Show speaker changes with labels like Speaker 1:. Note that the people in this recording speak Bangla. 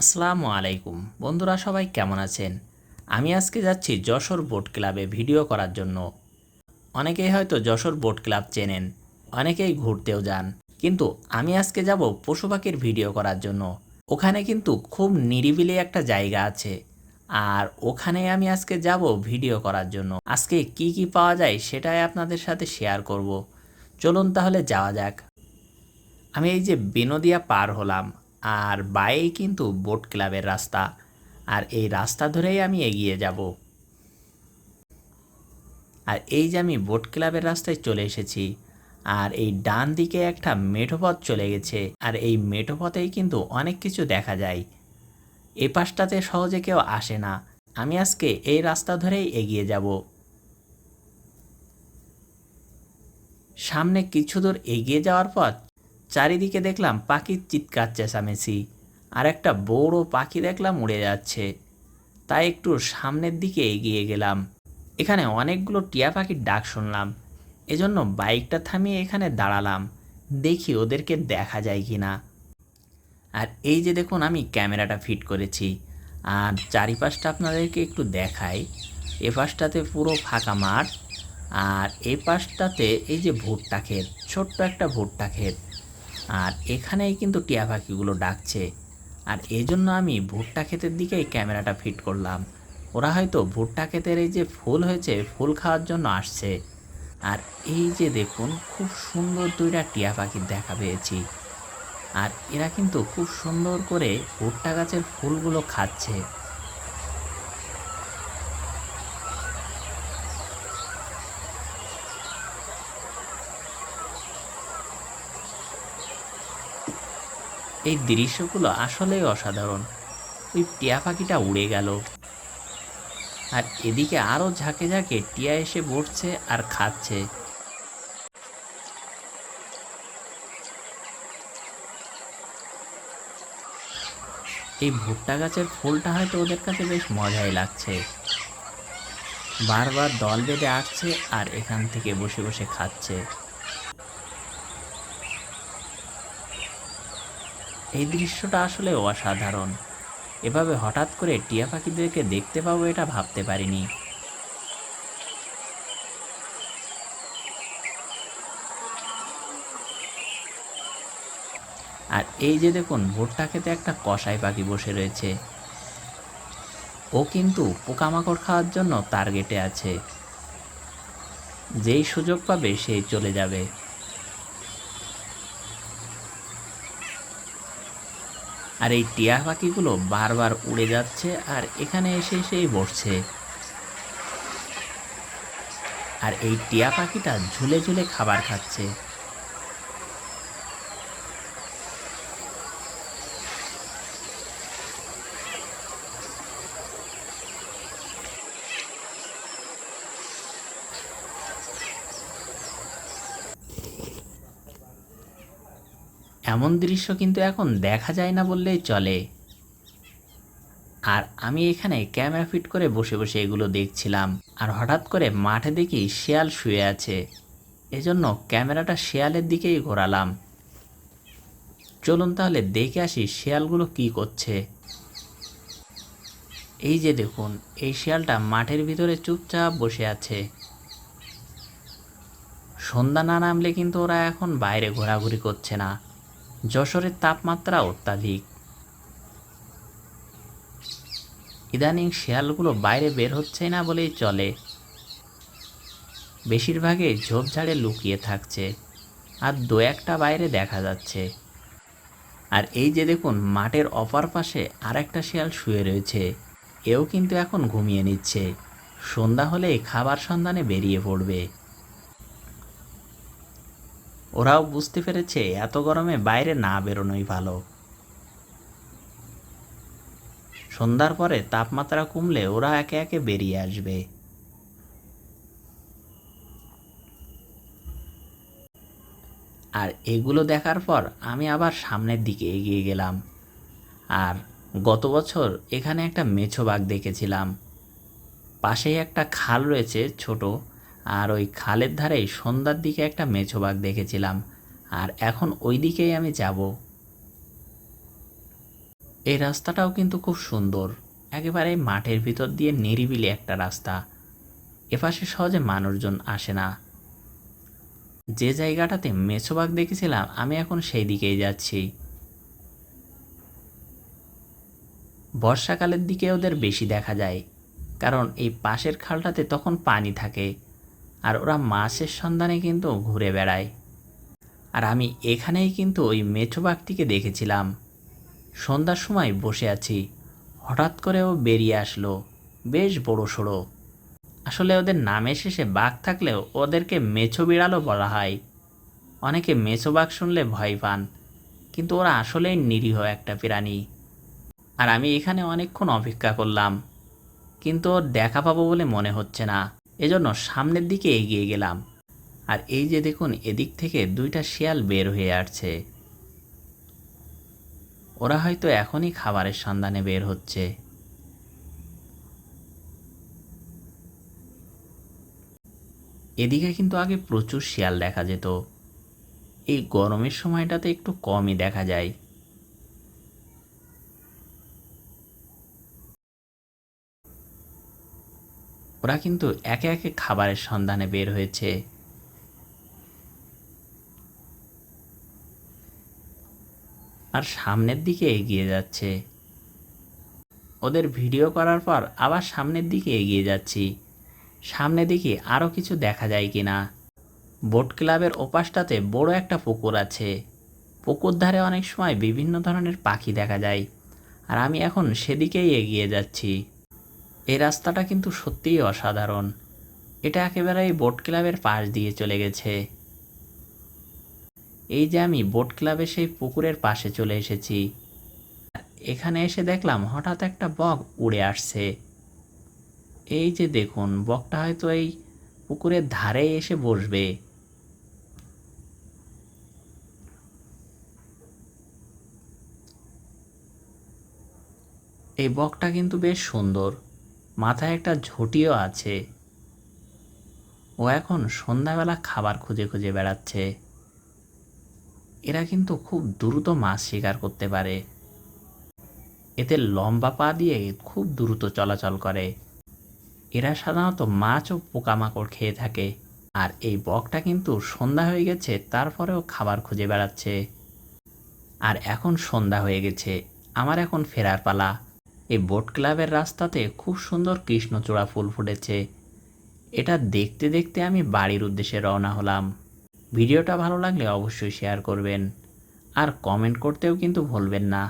Speaker 1: আসসালামু আলাইকুম। বন্ধুরা সবাই কেমন আছেন? আমি আজকে যাচ্ছি যশোর বোট ক্লাবে ভিডিও করার জন্য। অনেকেই হয়তো যশোর বোট ক্লাব চেনেন, অনেকেই ঘুরতেও যান। কিন্তু আমি আজকে যাব পশু পাখির ভিডিও করার জন্য। ওখানে কিন্তু খুব নিরিবিলি একটা জায়গা আছে। আর ওখানে আমি আজকে যাব ভিডিও করার জন্য। আজকে কি কি পাওয়া যায় সেটাই আপনাদের সাথে শেয়ার করব। চলুন তাহলে যাওয়া যাক। আমি এই যে বিনোদিয়া পার হলাম। আর বাইরেই কিন্তু বোট ক্লাবের রাস্তা। আর এই রাস্তা ধরেই আমি এগিয়ে যাব। আর এই যে আমি বোট ক্লাবের রাস্তায় চলে এসেছি, আর এই ডান দিকে একটা মেঠোপথ চলে গেছে, আর এই মেঠোপথেই কিন্তু অনেক কিছু দেখা যায়। এ পাশটাতে সহজে কেউ আসে না। আমি আজকে এই রাস্তা ধরেই এগিয়ে যাব। সামনে কিছু দূর এগিয়ে যাওয়ার পর চারিদিকে দেখলাম পাখির চিৎকার চেঁচামেচি। আর একটা বড় পাখি দেখলাম উড়ে যাচ্ছে। তাই একটু সামনের দিকে এগিয়ে গেলাম। এখানে অনেকগুলো টিয়া পাখির ডাক শুনলাম। এজন্য বাইকটা থামিয়ে এখানে দাঁড়ালাম। দেখি ওদেরকে দেখা যায় কি না আর এই যে দেখুন, আমি ক্যামেরাটা ফিট করেছি। আর চারিপাশটা আপনাদেরকে একটু দেখাই। এ পাশটাতে পুরো ফাঁকা মাঠ। আর এ পাশটাতে এই যে ভুট্টা ক্ষেত, ছোট্ট একটা ভুট্টা ক্ষেত। আর এখানেই কিন্তু টিয়া পাখিগুলো ডাকছে। আর এই জন্য আমি ভুট্টা ক্ষেতের দিকেই ক্যামেরাটা ফিট করলাম। ওরা হয়তো ভুট্টা ক্ষেতের এই যে ফুল হয়েছে, ফুল খাওয়ার জন্য আসছে। আর এই যে দেখুন, খুব সুন্দর দুইটা টিয়া পাখির দেখা পেয়েছি। আর এরা কিন্তু খুব সুন্দর করে ভুট্টা গাছের ফুলগুলো খাচ্ছে। এই দৃশ্যগুলো আসলেই অসাধারণ। ওই টিয়া পাখিটা উড়ে গেল। আর এদিকে আরও ঝাঁকে ঝাঁকে টিয়া এসে বসছে আর খাচ্ছে। এই ভুট্টা গাছের ফুলটা হয়তো ওদের কাছে বেশ মজাই লাগছে। বারবার দল বেঁধে আসছে আর এখান থেকে বসে বসে খাচ্ছে। এই দৃশ্যটা আসলে অসাধারণ। এভাবে হঠাৎ করে টিয়া পাখিদেরকে দেখতে পাবো এটা ভাবতে পারিনি। আর এই যে দেখুন, ভুট্টা খেতে একটা কষাই পাখি বসে রয়েছে। ও কিন্তু পোকামাকড় খাওয়ার জন্য টার্গেটে আছে। যেই সুযোগ পাবে সেই চলে যাবে। আর এই টিয়া পাখিগুলো বারবার উড়ে যাচ্ছে আর এখানে এসে এসেই বসছে। আর এই টিয়া পাখিটা ঝুলে ঝুলে খাবার খাচ্ছে। এমন দৃশ্য কিন্তু এখন দেখা যায় না বললেই চলে। আর আমি এখানে ক্যামেরা ফিট করে বসে বসে এগুলো দেখছিলাম। আর হঠাৎ করে মাঠে দেখি শেয়াল শুয়ে আছে। এজন্য ক্যামেরাটা শেয়ালের দিকেই ঘোরালাম। চলুন তাহলে দেখে আসি শেয়ালগুলো কি করছে। এই যে দেখুন, এই শেয়ালটা মাঠের ভিতরে চুপচাপ বসে আছে। সন্ধ্যা না নামলে কিন্তু ওরা এখন বাইরে ঘোরাঘুরি করছে না। যশোরের তাপমাত্রা অত্যাধিক ইদানিং শেয়ালগুলো বাইরে বের হচ্ছে না বলেই চলে। বেশিরভাগই ঝোপঝাড়ে লুকিয়ে থাকছে, আর দু একটা বাইরে দেখা যাচ্ছে। আর এই যে দেখুন, মাঠের অপার পাশে আর একটা শিয়াল শুয়ে রয়েছে। এও কিন্তু এখন ঘুমিয়ে নিচ্ছে। সন্ধ্যা হলেই খাবার সন্ধানে বেরিয়ে পড়বে। ওরাও বুঝতে পেরেছে, এত গরমে বাইরে না বেরোনোই ভালো। সন্ধ্যার পরে তাপমাত্রা কমলে ওরা একে একে বেরিয়ে আসবে। আর এগুলো দেখার পর আমি আবার সামনের দিকে এগিয়ে গেলাম। আর গত বছর এখানে একটা মেছো বাঘ দেখেছিলাম। পাশেই একটা খাল রয়েছে ছোট। আর ওই খালের ধারেই সন্ধ্যার দিকে একটা মেছো বাঘ দেখেছিলাম, আর এখন ওই দিকেই আমি যাব। এই রাস্তাটাও কিন্তু খুব সুন্দর একেবারে মাঠের ভিতর দিয়ে নিরিবিলি একটা রাস্তা। এপাশে সহজে মানুষজন আসে না। যে জায়গাটাতে মেছোবাগ দেখেছিলাম, আমি এখন সেই দিকেই যাচ্ছি। বর্ষাকালের দিকে ওদের বেশি দেখা যায়, কারণ এই পাশের খালটাতে তখন পানি থাকে। আর ওরা মাছের সন্ধানে কিন্তু ঘুরে বেড়ায়। আর আমি এখানেই কিন্তু ওই মেছো বাঘটিকে দেখেছিলাম। সন্ধ্যার সময় বসে আছি। হঠাৎ করে ও বেরিয়ে আসলো। বেশ বড় সড়ো। আসলে ওদের নামে শেষে বাঘ থাকলেও ওদেরকে মেছো বিড়ালও বলা হয়। অনেকে মেছো বাঘ শুনলে ভয় পান, কিন্তু ওরা আসলেই নিরীহ একটা প্রাণী। আর আমি এখানে অনেকক্ষণ অপেক্ষা করলাম, কিন্তু ওর দেখা পাবো বলে মনে হচ্ছে না। এজন্য সামনের দিকে এগিয়ে গেলাম। আর এই যে দেখুন, এদিক থেকে দুইটা শিয়াল বের হয়ে আসছে। ওরা হয়তো এখনই খাবারের সন্ধানে বের হচ্ছে। এদিকে কিন্তু আগে প্রচুর শিয়াল দেখা যেত। এই গরমের সময়টাতে একটু কমই দেখা যায়। ওরা কিন্তু একে একে খাবারের সন্ধানে বের হয়েছে। আর সামনের দিকে এগিয়ে যাচ্ছে। ওদের ভিডিও করার পর আবার সামনের দিকে এগিয়ে যাচ্ছি। সামনে দেখি আরও কিছু দেখা যায় কি না বোট ক্লাবের ওপাশটাতে বড় একটা পুকুর আছে। পুকুর ধারে অনেক সময় বিভিন্ন ধরনের পাখি দেখা যায়। আর আমি এখন সেদিকেই এগিয়ে যাচ্ছি। এই রাস্তাটা কিন্তু সত্যিই অসাধারণ। এটা একেবারেই বোট ক্লাবের পাশ দিয়ে চলে গেছে। এই যে আমি বোট ক্লাবে সেই পুকুরের পাশে চলে এসেছি। এখানে এসে দেখলাম হঠাৎ একটা বক উড়ে আসছে। এই যে দেখুন, বকটা হয়তো এই পুকুরের ধারে এসে বসবে। এই বকটা কিন্তু বেশ সুন্দর। মাথায় একটা ঝুঁটিও আছে। ও এখন সন্ধ্যাবেলা খাবার খুঁজে খুঁজে বেড়াচ্ছে। এরা কিন্তু খুব দ্রুত মাছ শিকার করতে পারে। এতে লম্বা পা দিয়ে খুব দ্রুত চলাচল করে। এরা সাধারণত মাছ ও পোকামাকড় খেয়ে থাকে। আর এই বকটা কিন্তু সন্ধ্যা হয়ে গেছে, তারপরেও খাবার খুঁজে বেড়াচ্ছে। আর এখন সন্ধ্যা হয়ে গেছে, আমার এখন ফেরার পালা। এই বোট ক্লাবের রাস্তাতে খুব সুন্দর কৃষ্ণচূড়া ফুল ফুটেছে। এটা দেখতে দেখতে আমি বাড়ির উদ্দেশ্যে রওনা হলাম। ভিডিওটা ভালো লাগলে অবশ্যই শেয়ার করবেন। আর কমেন্ট করতেও কিন্তু ভুলবেন না।